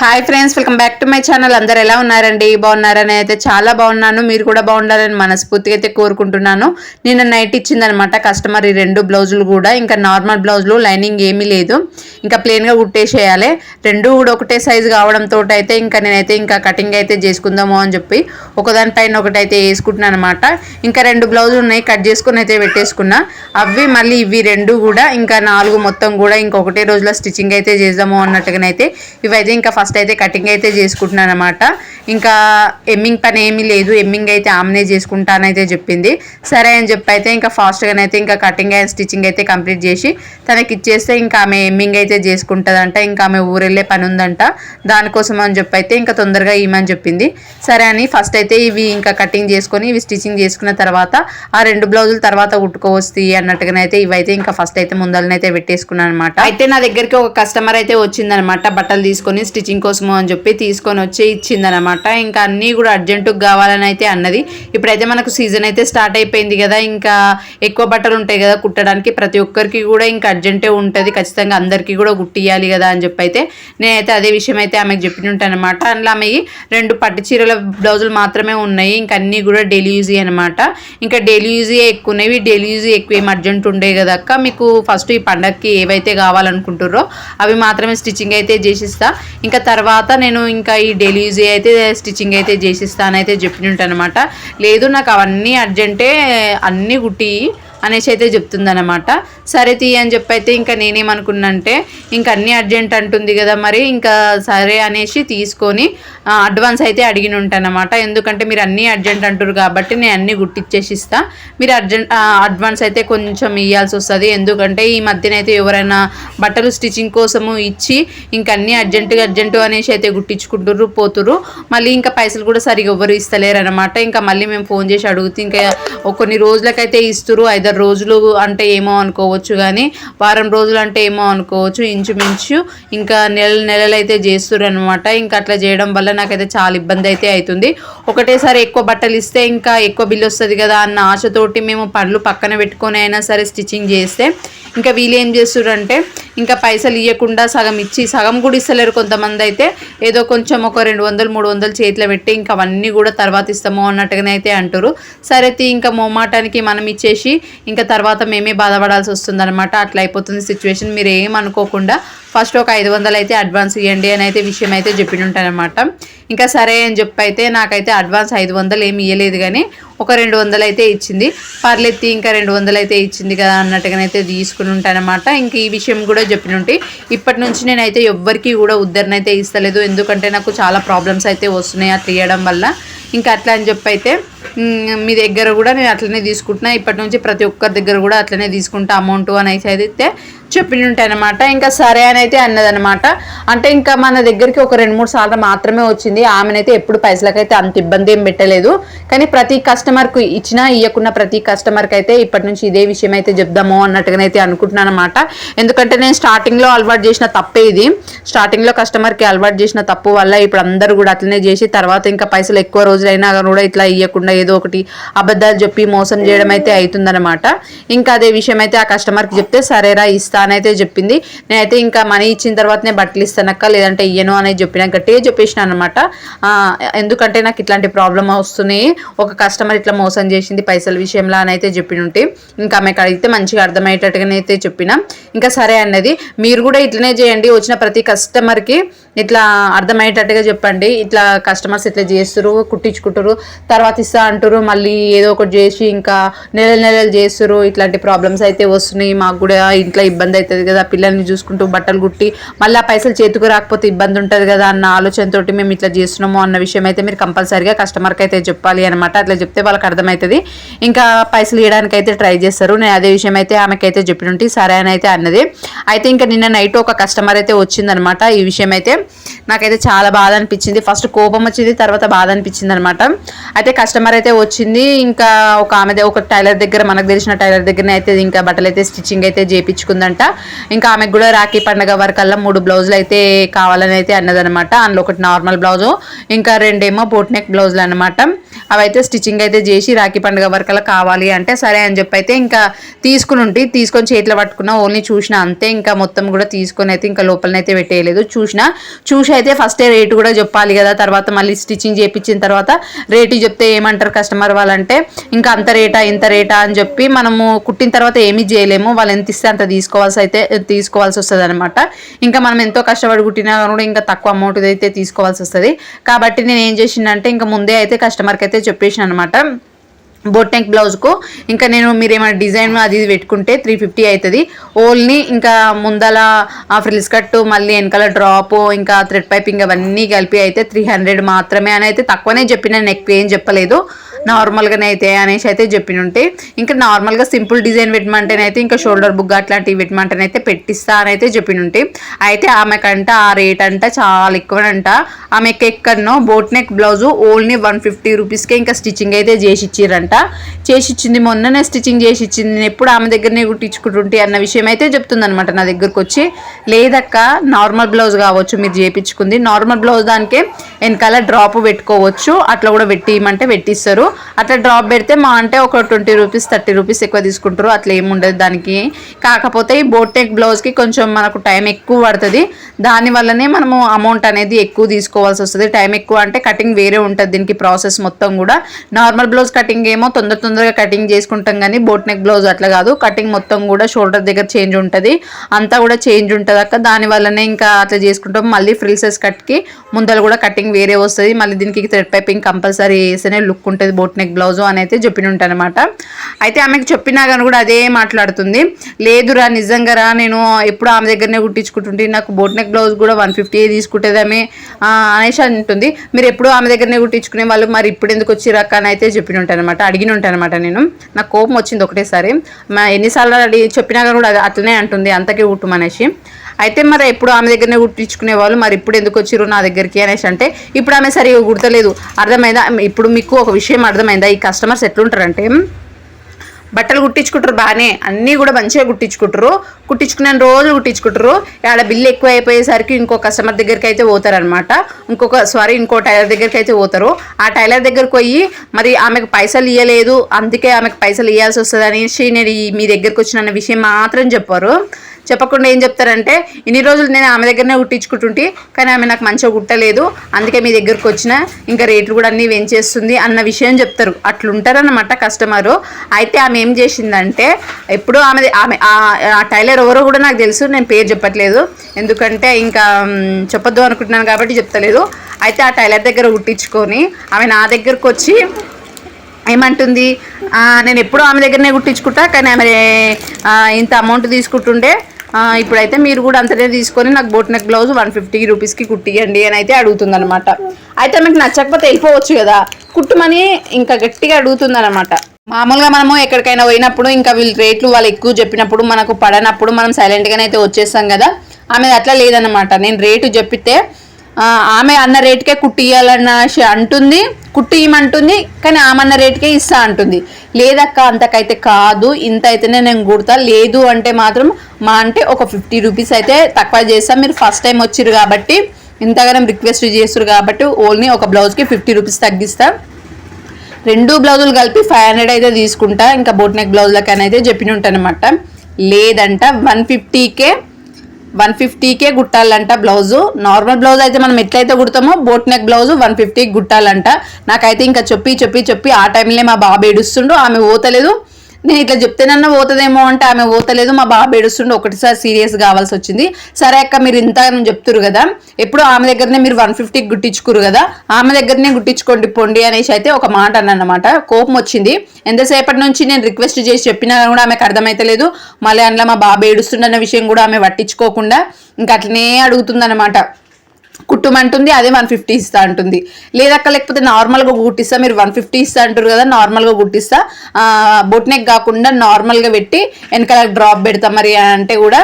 Hi friends welcome back to my channel అందరు ఎలా ఉన్నారండి? బాగున్నారని అయితే చాలా బాగున్నాను. మీరు కూడా బాగుండాలని మనస్ఫూర్తిగా అయితే కోరుకుంటున్నాను. నిన్న నైట్ ఇచ్చిందనమాట కస్టమర్ ఈ రెండు బ్లౌజులు కూడా. ఇంకా నార్మల్ బ్లౌజులు లైనింగ్ ఏమీ లేదు. ఇంకా ప్లెయిన్గా కుట్టేసేయాలి. రెండు కూడా ఒకటే సైజు కావడంతో అయితే ఇంకా నేనైతే ఇంకా కటింగ్ అయితే చేసుకుందాము అని చెప్పి ఒకదానిపైన ఒకటి అయితే వేసుకుంటున్నాను అనమాట ఇంకా రెండు బ్లౌజులు ఉన్నాయి కట్ చేసుకుని అయితే పెట్టేసుకున్నా. అవి మళ్ళీ ఇవి రెండు కూడా ఇంకా నాలుగు మొత్తం కూడా ఇంకొకటే రోజులో స్టిచ్చింగ్ అయితే చేద్దాము అన్నట్టుగానైతే ఇవైతే ఇంకా ఫస్ట్ అయితే కటింగ్ అయితే చేసుకుంటున్నాను అనమాట ఇంకా ఎమ్మింగ్ పని ఏమీ లేదు. ఎమ్మింగ్ అయితే ఆమెనే చేసుకుంటానైతే చెప్పింది. సరే అని చెప్పి అయితే ఇంకా ఫాస్ట్గానైతే ఇంకా కటింగ్ అండ్ స్టిచ్చింగ్ అయితే కంప్లీట్ చేసి తనకి ఇచ్చేస్తే ఇంకా ఆమె ఎమ్మింగ్ అయితే చేసుకుంటుందంట. ఇంకా ఆమె ఊరెళ్ళే పని ఉందంట దానికోసం అని చెప్పి అయితే ఇంకా తొందరగా ఇవ్వమని చెప్పింది. సరే అని ఫస్ట్ అయితే ఇవి ఇంకా కటింగ్ చేసుకొని ఇవి స్టిచ్చింగ్ చేసుకున్న తర్వాత ఆ రెండు బ్లౌజులు తర్వాత ఉట్టుకోవచ్చు అన్నట్టుగానైతే ఇవైతే ఇంకా ఫస్ట్ అయితే ముందలనైతే పెట్టేసుకున్నాను అనమాట అయితే నా దగ్గరికి ఒక కస్టమర్ అయితే వచ్చిందనమాట బట్టలు తీసుకొని స్టిచ్చింగ్ కోసము అని చెప్పి తీసుకొని వచ్చి ఇచ్చిందనమాట ఇంకా అన్నీ కూడా అర్జెంటుగా కావాలని అయితే అన్నది. ఇప్పుడైతే మనకు సీజన్ అయితే స్టార్ట్ అయిపోయింది కదా ఇంకా ఎక్కువ బట్టలు ఉంటాయి కదా కుట్టడానికి. ప్రతి ఒక్కరికి కూడా ఇంకా అర్జెంటే ఉంటుంది. ఖచ్చితంగా అందరికీ కూడా కుట్టియాలి కదా అని చెప్పి అయితే నేనైతే అదే విషయం అయితే ఆమెకు చెప్పినట్టు అనమాట అందులో ఆమె రెండు పట్టు చీరల బ్లౌజులు మాత్రమే ఉన్నాయి. ఇంకా అన్నీ కూడా డైలీ యూజీ అనమాట ఇంకా డైలీ యూజీ ఎక్కువ ఉన్నవి. డైలీ యూజీ ఎక్కువ ఏం అర్జెంట్ ఉండే కదా అక్క. మీకు ఫస్ట్ ఈ పండగకి ఏవైతే కావాలనుకుంటుర్రో అవి మాత్రమే స్టిచ్చింగ్ అయితే చేసిస్తా. ఇంకా తర్వాత నేను ఇంకా ఈ డైలీ యూజ్ అయితే స్టిచ్చింగ్ అయితే చేసిస్తానైతే చెప్పినట్టు అనమాట లేదు నాకు అవన్నీ అర్జెంటే అన్నీ కుట్టి అనేసి అయితే చెప్తుందనమాట సరే తీ అని చెప్పి అయితే ఇంకా నేనేమనుకున్నంటే ఇంకా అన్నీ అర్జెంట్ అంటుంది కదా మరి ఇంకా సరే అనేసి తీసుకొని అడ్వాన్స్ అయితే అడిగిన ఉంటానమాట ఎందుకంటే మీరు అన్నీ అర్జెంట్ అంటారు కాబట్టి నేను అన్నీ గుట్టిచ్చేసి ఇస్తా మీరు అర్జెంట్ అడ్వాన్స్ అయితే కొంచెం ఇవ్వాల్సి వస్తుంది. ఎందుకంటే ఈ మధ్యన అయితే ఎవరైనా బట్టలు స్టిచ్చింగ్ కోసము ఇచ్చి ఇంకా అన్నీ అర్జెంటుగా అర్జెంటు అనేసి అయితే గుట్టించుకుంటుర్రు పోతురు మళ్ళీ ఇంకా పైసలు కూడా సరిగా ఎవరు ఇస్తలేరు అనమాట ఇంకా మళ్ళీ మేము ఫోన్ చేసి అడుగుతూ ఇంకా కొన్ని రోజులకైతే ఇస్తురు ఐదారు రోజులు అంటే ఏమో అనుకోవచ్చు కానీ వారం రోజులు అంటే ఏమో అనుకోవచ్చు ఇంచుమించు ఇంకా నెల నెలలు అయితే చేస్తురు అనమాట ఇంకా అట్లా చేయడం వల్ల నాకైతే చాలా ఇబ్బంది అయితే అవుతుంది ఒకటేసారి ఎక్కువ బట్టలు ఇస్తే ఇంకా ఎక్కువ బిల్లు వస్తుంది కదా అన్న ఆశతోటి మేము పనులు పక్కన పెట్టుకొని అయినా సరే స్టిచ్చింగ్ చేస్తే ఇంకా వీళ్ళు ఏం చేస్తుర్రంటే ఇంకా పైసలు ఇవ్వకుండా సగం ఇచ్చి సగం కూడా ఇస్తలేరు కొంతమంది అయితే. ఏదో కొంచెం ఒక రెండు వందలు మూడు వందలు చేతిలో పెట్టి ఇంకా అవన్నీ కూడా తర్వాత ఇస్తాము అన్నట్టుగానే అయితే అంటారు సరే తీ ఇంకా మొమ్మాటానికి మనం ఇచ్చేసి ఇంకా తర్వాత మేమే బాధపడాల్సి వస్తుందనమాట అట్లా అయిపోతుంది సిచ్యువేషన్ మీరు ఏం అనుకోకుండా ఫస్ట్ ఒక ఐదు వందలు అయితే అడ్వాన్స్ ఇవ్వండి అని అయితే విషయం అయితే చెప్పినుంటానమాట ఇంకా సరే అని చెప్పి అయితే నాకైతే అడ్వాన్స్ ఐదు వందలు ఏమి ఇవ్వలేదు కానీ ఒక రెండు వందలు అయితే ఇచ్చింది. పర్లెత్తి ఇంకా రెండు వందలు అయితే ఇచ్చింది కదా అన్నట్టుగానైతే తీసుకుని ఉంటానమాట ఇంక ఈ విషయం కూడా చెప్పినుంటే. ఇప్పటి నుంచి నేనైతే ఎవ్వరికి కూడా ఉద్దరణ అయితే ఇస్తలేదు. ఎందుకంటే నాకు చాలా ప్రాబ్లమ్స్ అయితే వస్తున్నాయి అట్లా ఇవ్వడం వల్ల. ఇంకా అట్లా అని చెప్పి అయితే మీ దగ్గర కూడా నేను అట్లనే తీసుకుంటున్నా. ఇప్పటి నుంచి ప్రతి ఒక్కరి దగ్గర కూడా అట్లనే తీసుకుంటా అమౌంట్ అని అయితే అనమాట ఇంకా సరే అని అయితే అన్నదనమాట అంటే ఇంకా మన దగ్గరికి ఒక రెండు మూడు సార్లు మాత్రమే వచ్చింది. ఆమెనైతే ఎప్పుడు పైసలకైతే అంత ఇబ్బంది ఏం పెట్టలేదు. కానీ ప్రతి కస్టమర్కు ఇచ్చినా ఇవ్వకున్న ప్రతి కస్టమర్కి అయితే ఇప్పటి నుంచి ఇదే విషయం అయితే చెప్దాము అన్నట్టుగానైతే అనుకుంటున్నాను అనమాట ఎందుకంటే నేను స్టార్టింగ్లో అలవాటు చేసిన తప్పే ఇది. స్టార్టింగ్లో కస్టమర్కి అలవాటు చేసిన తప్పు వల్ల ఇప్పుడు అందరూ కూడా అట్లనే చేసి తర్వాత ఇంకా పైసలు ఎక్కువ రోజులైనా కూడా ఇట్లా ఇవ్వకుండా ఏదో ఒకటి అబద్ధాలు చెప్పి మోసం చేయడం అయితే అవుతుందన్నమాట. ఇంకా అదే విషయం అయితే ఆ కస్టమర్కి చెప్తే సరేరా ఇస్తానైతే చెప్పింది. నేనైతే ఇంకా మనీ ఇచ్చిన తర్వాతనే బట్టలు ఇస్తానక్క లేదంటే ఇయ్యను అనేది చెప్పిన గట్టిగా చెప్పేసిన అనమాట ఎందుకంటే నాకు ఇట్లాంటి ప్రాబ్లం వస్తున్నాయి ఒక కస్టమర్ ఇట్లా మోసం చేసింది పైసల విషయంలో అని అయితే చెప్పినుంటే ఇంకా ఆమెకు అడిగితే మంచిగా అర్థమయ్యేటట్టుగానే అయితే చెప్పిన. ఇంకా సరే అన్నది మీరు కూడా ఇట్లనే చేయండి వచ్చిన ప్రతి కస్టమర్కి ఇట్లా అర్థమయ్యేటట్టుగా చెప్పండి. ఇట్లా కస్టమర్స్ ఇట్లా చేస్తారు కుట్టించుకుంటారు తర్వాత ఇస్తా అంటారు మళ్ళీ ఏదో ఒకటి చేసి ఇంకా నెల నెలలు చేస్తారు ఇట్లాంటి ప్రాబ్లమ్స్ అయితే వస్తున్నాయి. మాకు కూడా ఇంట్లో ఇబ్బంది అవుతుంది కదా. పిల్లల్ని చూసుకుంటూ బట్టలు కుట్టి మళ్ళీ ఆ పైసలు చేతికి రాకపోతే ఇబ్బంది ఉంటుంది కదా అన్న ఆలోచనతోటి మేము ఇట్లా చేస్తున్నాము అన్న విషయం అయితే మీరు కంపల్సరీగా కస్టమర్కి అయితే చెప్పాలి అనమాట అట్లా చెప్తే వాళ్ళకి అర్థమవుతుంది ఇంకా పైసలు ఇవ్వడానికి అయితే ట్రై చేస్తారు నేను అదే విషయం అయితే ఆమెకైతే చెప్పినట్టు సరే అని అయితే అన్నది. అయితే ఇంకా నిన్న నైట్ ఒక కస్టమర్ అయితే వచ్చిందనమాట ఈ విషయం అయితే నాకైతే చాలా బాధ అనిపించింది. ఫస్ట్ కోపం వచ్చింది తర్వాత బాధ అనిపించింది అనమాట అయితే కస్టమర్ అయితే వచ్చింది. ఇంకా ఒక ఆమె ఒక టైలర్ దగ్గర మనకు తెలిసిన టైలర్ దగ్గరనే అయితే ఇంకా బట్టలు అయితే స్టిచ్చింగ్ అయితే చేయించుకుందంట ఇంకా ఆమెకు కూడా రాఖీ పండగ వరకల్లా మూడు బ్లౌజులు అయితే కావాలని అయితే అన్నదనమాట అందులో ఒకటి నార్మల్ బ్లౌజు ఇంకా రెండేమో బోట్ నెక్ బ్లౌజులు అనమాట అవైతే స్టిచ్చింగ్ అయితే చేసి రాఖీ పండుగ వరకల్లా కావాలి అంటే సరే అని చెప్పి అయితే ఇంకా తీసుకుని ఉంటే తీసుకొని చేతిలో పట్టుకున్న ఓన్లీ చూసిన అంతే. ఇంకా మొత్తం కూడా తీసుకొని అయితే ఇంకా లోపలనైతే పెట్టేయలేదు చూసిన. చూసి అయితే ఫస్టే రేటు కూడా చెప్పాలి కదా. తర్వాత మళ్ళీ స్టిచ్చింగ్ చేయించిన తర్వాత రేటు చెప్తే ఏమంటారు? కస్టమర్ వాళ్ళంటే ఇంకా అంత రేటా ఇంత రేటా అని చెప్పి మనము కుట్టిన తర్వాత ఏమీ చేయలేము. వాళ్ళు ఎంత ఇస్తే అంత తీసుకోవాల్సి అయితే తీసుకోవాల్సి వస్తుంది అనమాట ఇంకా మనం ఎంతో కష్టపడి కుట్టినా కూడా ఇంకా తక్కువ అమౌంట్ అయితే తీసుకోవాల్సి వస్తుంది. కాబట్టి నేను ఏం చేసిందంటే ఇంకా ముందే అయితే కస్టమర్కి అయితే చెప్పేసిన అనమాట బోట్ బ్లౌజ్కు ఇంకా నేను మీరు ఏమైనా డిజైన్ అది ఇది పెట్టుకుంటే త్రీ ఫిఫ్టీ అవుతుంది ఓన్లీ ఇంకా ముందల ఫ్రిల్స్ కట్టు మళ్ళీ వెనకాల డ్రాప్ ఇంకా థ్రెడ్ పైపింగ్ అవన్నీ కలిపి అయితే త్రీ హండ్రెడ్ మాత్రమే అని అయితే తక్కువనే చెప్పిన నెక్ ఏం చెప్పలేదు. నార్మల్గానే అయితే అనేసి అయితే చెప్పినుంటే ఇంకా నార్మల్గా సింపుల్ డిజైన్ పెట్టమంటేనైతే ఇంకా షోల్డర్ బుక్ అట్లాంటివి పెట్టమంటేనైతే పెట్టిస్తా అని అయితే చెప్పినుంటే అయితే ఆమెకంట ఆ రేట్ అంట చాలా ఎక్కువనంట. ఆమెకి ఎక్కడనో boat neck blouse only one fifty రూపీస్కే ఇంకా స్టిచ్చింగ్ అయితే చేసి ఇచ్చిరంట చేసి ఇచ్చింది మొన్ననే స్టిచ్చింగ్ చేసి ఇచ్చింది నేను ఎప్పుడు ఆమె దగ్గరనే కుట్టించుకుంటుంటే అన్న విషయం అయితే చెప్తుందనమాట నా దగ్గరకు వచ్చి లేదక్క నార్మల్ బ్లౌజ్ కావచ్చు మీరు చేయించుకుంది నార్మల్ బ్లౌజ్ దానికే వెనకాల డ్రాప్ పెట్టుకోవచ్చు. అట్లా కూడా పెట్టి ఇవ్వమంటే పెట్టిస్తారు. అట్లా డ్రాప్ పెడితే మా అంటే ఒక ట్వంటీ రూపీస్ థర్టీ రూపీస్ ఎక్కువ తీసుకుంటారు. అట్లా ఏముండదు దానికి. కాకపోతే ఈ బోట్ నెక్ బ్లౌజ్కి కొంచెం మనకు టైం ఎక్కువ పడుతుంది. దానివల్లనే మనము అమౌంట్ అనేది ఎక్కువ తీసుకోవాల్సి వస్తుంది. టైం ఎక్కువ అంటే కటింగ్ వేరే ఉంటుంది దీనికి ప్రాసెస్ మొత్తం కూడా. నార్మల్ బ్లౌజ్ కటింగ్ ఏమో తొందర తొందరగా కటింగ్ చేసుకుంటాం కానీ బోట్ నెక్ బ్లౌజ్ అట్లా కాదు. కటింగ్ మొత్తం కూడా షోల్డర్ దగ్గర చేంజ్ ఉంటుంది. అంతా కూడా చేంజ్ ఉంటుంది అక్క. దానివల్లనే ఇంకా అట్లా చేసుకుంటాం. మళ్ళీ ఫ్రిల్సెస్ కట్కి ముందర కూడా కటింగ్ వేరే వస్తుంది. మళ్ళీ దీనికి థ్రెడ్ పైపింగ్ కంపల్సరీ వేస్తేనే లుక్ ఉంటుంది బోట్ నెక్ బ్లౌజు అని అయితే చెప్పిన అనమాట అయితే ఆమెకు చెప్పినా కానీ కూడా అదే మాట్లాడుతుంది. లేదురా నిజంగా రా నేను ఎప్పుడు ఆమె దగ్గరనే కుట్టించుకుంటుంటే నాకు బోట్ నెక్ బ్లౌజ్ కూడా వన్ ఫిఫ్టీ తీసుకుంటుందేమే అనేసి అంటుంది మీరు ఎప్పుడు ఆమె దగ్గరనే కుట్టించుకునే వాళ్ళు మరి ఇప్పుడు ఎందుకు వచ్చి రక్క అని అయితే చెప్పిన ఉంటానమాట అడిగిన ఉంటానమాట నేను. నాకు కోపం వచ్చింది ఒకటేసారి. మా ఎన్నిసార్లు అడిగి చెప్పినా కానీ కూడా అట్లనే అంటుంది అంతకే కుట్టుమనేసి. అయితే మరి ఎప్పుడు ఆమె దగ్గరనే కుట్టించుకునే వాళ్ళు మరి ఇప్పుడు ఎందుకు వచ్చారు నా దగ్గరికి అనేసి అంటే ఇప్పుడు ఆమె సరిగా గుర్తలేదు. అర్థమైందా? ఇప్పుడు మీకు ఒక విషయం అర్థమైందా? ఈ కస్టమర్స్ ఎట్లుంటారంటే బట్టలు కుట్టించుకుంటారు బాగానే అన్నీ కూడా మంచిగా కుట్టించుకుంటారు. కుట్టించుకునే రోజు కుట్టించుకుంటారు. ఆడ బిల్లు ఎక్కువ అయిపోయేసరికి ఇంకో కస్టమర్ దగ్గరికి అయితే పోతారనమాట ఇంకొక సారీ ఇంకో టైలర్ దగ్గరికి అయితే పోతారు. ఆ టైలర్ దగ్గరికి పోయి మరి ఆమెకు పైసలు ఇవ్వలేదు అందుకే ఆమెకు పైసలు ఇవ్వాల్సి వస్తుంది అనేసి నేను మీ దగ్గరికి వచ్చిన విషయం మాత్రం చెప్పారు. చెప్పకుండా ఏం చెప్తారంటే ఇన్ని రోజులు నేను ఆమె దగ్గరనే కుట్టించుకుంటుంటే కానీ ఆమె నాకు మంచిగా కుట్టలేదు అందుకే మీ దగ్గరకు వచ్చిన ఇంకా రేట్లు కూడా అన్నీ వెంచేస్తుంది అన్న విషయం చెప్తారు. అట్లుంటారన్నమాట కస్టమరు. అయితే ఆమె ఏం చేసిందంటే ఎప్పుడు ఆమె ఆమె ఆ టైలర్ ఎవరో కూడా నాకు తెలుసు నేను పేరు చెప్పట్లేదు. ఎందుకంటే ఇంకా చెప్పొద్దు అనుకుంటున్నాను కాబట్టి చెప్తలేదు. అయితే ఆ టైలర్ దగ్గర కుట్టించుకొని ఆమె నా దగ్గరకు వచ్చి ఏమంటుంది? నేను ఎప్పుడూ ఆమె దగ్గరనే కుట్టించుకుంటా కానీ ఆమె ఇంత అమౌంట్ తీసుకుంటుండే ఇప్పుడైతే మీరు కూడా అంతనే తీసుకొని నాకు boat neck blouse one fifty రూపీస్కి కుట్టియండి అని అయితే అడుగుతుందనమాట అయితే మీకు నచ్చకపోతే వెళ్ళిపోవచ్చు కదా. కుట్టుమని ఇంకా గట్టిగా అడుగుతుందనమాట మామూలుగా మనము ఎక్కడికైనా పోయినప్పుడు ఇంకా వీళ్ళు రేట్లు వాళ్ళు ఎక్కువ చెప్పినప్పుడు మనకు పడనప్పుడు మనం సైలెంట్గానే అయితే వచ్చేస్తాం కదా. ఆమె అట్లా లేదనమాట నేను రేటు చెప్పితే ఆమె అన్న రేటుకే కుట్టియాలన్న అంటుంది. కుట్టియమంటుంది కానీ ఆమె అన్న రేటుకే ఇస్తా అంటుంది. లేదక్క అంతకైతే కాదు ఇంత అయితేనే నేను కుడతా. లేదు అంటే మాత్రం మా అంటే ఒక ఫిఫ్టీ రూపీస్ అయితే తక్కువ చేస్తాం. మీరు ఫస్ట్ టైం వచ్చిరు కాబట్టి ఇంతగానం రిక్వెస్ట్ చేస్తారు కాబట్టి ఓన్లీ ఒక బ్లౌజ్కి ఫిఫ్టీ రూపీస్ తగ్గిస్తా. రెండు బ్లౌజులు కలిపి ఫైవ్ హండ్రెడ్ అయితే తీసుకుంటా. ఇంకా బోట్ నెక్ బ్లౌజ్లకని అయితే చెప్పిన ఉంటానమాట లేదంట వన్ ఫిఫ్టీకే వన్ ఫిఫ్టీకే కుట్టాలంట బ్లౌజు. నార్మల్ బ్లౌజ్ అయితే మనం ఎట్లయితే కుడతామో బోట్ నెక్ బ్లౌజ్ వన్ ఫిఫ్టీకి కుట్టాలంట. నాకైతే ఇంకా చెప్పి చెప్పి చెప్పి ఆ టైంలో మా బాబు ఏడుస్తుండు ఆమె పోతలేదు. నేను ఇట్లా చెప్తేనన్నా పోతుందేమో అంటే ఆమె పోతలేదు మా బాబు ఏడుస్తుండే ఒకటిసారి సీరియస్ కావాల్సి వచ్చింది. సరే అక్క మీరు ఇంత చెప్తురు కదా ఎప్పుడు ఆమె దగ్గరనే మీరు వన్ ఫిఫ్టీకి గుట్టించుకురు కదా ఆమె దగ్గరనే గుట్టించుకోండి పొండి అనేసి అయితే ఒక మాట అన్నమాట కోపం వచ్చింది. ఎంతసేపటి నుంచి నేను రిక్వెస్ట్ చేసి చెప్పినా కూడా ఆమెకు అర్థమైతలేదు. మళ్ళీ అందులో మా బాబు ఏడుస్తుండన్న విషయం కూడా ఆమె పట్టించుకోకుండా ఇంకా అట్లనే అడుగుతుందన్నమాట. కుట్టుమంటుంది అదే వన్ ఫిఫ్టీ ఇస్తా అంటుంది. లేదక్క లేకపోతే నార్మల్గా కుట్టిస్తా మీరు వన్ ఫిఫ్టీ ఇస్తా అంటారు కదా నార్మల్గా కుట్టిస్తా. బొట్నెక్ కాకుండా నార్మల్గా పెట్టి వెనకాల డ్రాప్ పెడతా మరి అంటే కూడా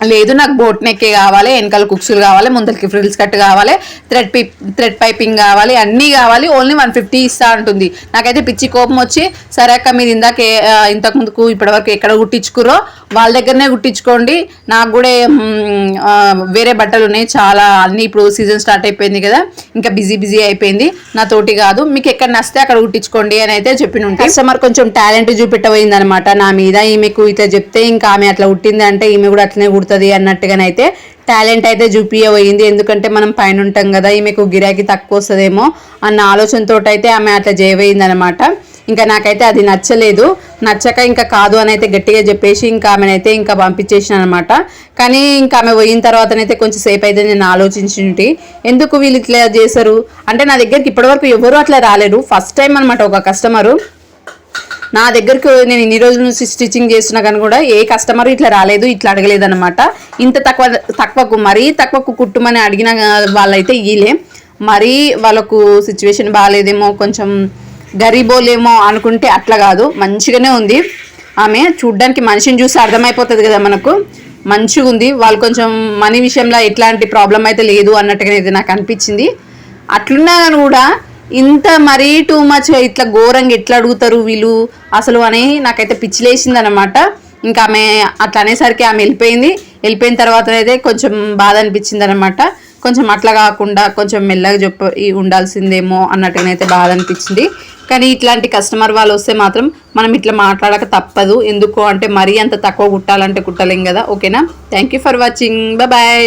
లేదు నాకు బోట్ నెక్కే కావాలి వెనకాల కుక్సులు కావాలి ముందరికి ఫ్రిల్స్ కట్ కావాలి థ్రెడ్ పి థ్రెడ్ పైపింగ్ కావాలి అన్నీ కావాలి ఓన్లీ వన్ ఫిఫ్టీ ఇస్తా ఉంటుంది నాకైతే పిచ్చి కోపం వచ్చి సరే అక్క మీరు ఇందాక ఇంతకు ముందుకు ఇప్పటివరకు ఎక్కడ కుట్టించుకురో వాళ్ళ దగ్గరనే కుట్టించుకోండి నాకు కూడా వేరే బట్టలు ఉన్నాయి చాలా అన్ని ఇప్పుడు సీజన్ స్టార్ట్ అయిపోయింది కదా ఇంకా బిజీ బిజీ అయిపోయింది. నా తోటి కాదు మీకు ఎక్కడ నస్తే అక్కడ కుట్టించుకోండి అని అయితే చెప్పిన ఉంటాయి కస్టమర్ కొంచెం టాలెంట్ చూపెట్టబోయింది అనమాట నా మీద ఈమెకు ఇట్లా చెప్తే ఇంకా ఆమె అట్లా కుట్టింది అంటే ఈమె కూడా అట్లనే కుడుతుంది అయిపోతుంది అన్నట్టుగానైతే టాలెంట్ అయితే చూపియబోయింది. ఎందుకంటే మనం పైన ఉంటాం కదా ఈమెకు గిరాకీ తక్కువ వస్తుందేమో అన్న ఆలోచనతో అయితే ఆమె అట్లా చేయబోయింది అనమాట ఇంకా నాకైతే అది నచ్చలేదు. నచ్చక ఇంకా కాదు అని అయితే గట్టిగా చెప్పేసి ఇంకా ఆమెనైతే ఇంకా పంపించేసిన అనమాట కానీ ఇంకా ఆమె పోయిన తర్వాతనైతే కొంచెం సేపు అయితే నేను ఆలోచించింటి. ఎందుకు వీళ్ళు ఇట్లా చేశారు? అంటే నా దగ్గరికి ఇప్పటివరకు ఎవరు అట్లా రాలేరు ఫస్ట్ టైం అనమాట ఒక కస్టమరు నా దగ్గరకు నేను ఇన్ని రోజుల నుంచి స్టిచ్చింగ్ చేస్తున్నా కానీ కూడా ఏ కస్టమర్ ఇట్లా రాలేదు ఇట్లా అడగలేదు అనమాట ఇంత తక్కువ తక్కువకు మరీ తక్కువకు కుట్టుమని అడిగిన వాళ్ళైతే ఇయ్యలే. మరీ వాళ్ళకు సిచ్యువేషన్ బాగాలేదేమో కొంచెం గరీబోలేమో అనుకుంటే అట్లా కాదు. మంచిగానే ఉంది. ఆమె చూడ్డానికి మనిషిని చూసి అర్థమైపోతుంది కదా మనకు. మంచిగా ఉంది. వాళ్ళు కొంచెం మనీ విషయంలో ఎట్లాంటి ప్రాబ్లం అయితే లేదు అన్నట్టుగా అయితే నాకు అనిపించింది. అట్లున్నా కానీ కూడా ఇంత మరీ టూ మచ్ ఇట్లా ఘోరంగా ఎట్లా అడుగుతారు వీళ్ళు? అసలు అని నాకైతే పిచ్చిలేసింది అనమాట ఇంకా ఆమె అట్లా అనేసరికి ఆమె వెళ్ళిపోయింది. వెళ్ళిపోయిన తర్వాత అయితే కొంచెం బాధ అనిపించింది అనమాట కొంచెం అట్లా కాకుండా కొంచెం మెల్లగా చెప్ప ఉండాల్సిందేమో అన్నట్టుగానైతే బాధ అనిపించింది. కానీ ఇట్లాంటి కస్టమర్ వాళ్ళు వస్తే మాత్రం మనం ఇట్లా మాట్లాడక తప్పదు. ఎందుకు? అంటే మరీ అంత తక్కువ కుట్టాలంటే కుట్టలేం కదా. ఓకేనా? Thank you for watching bye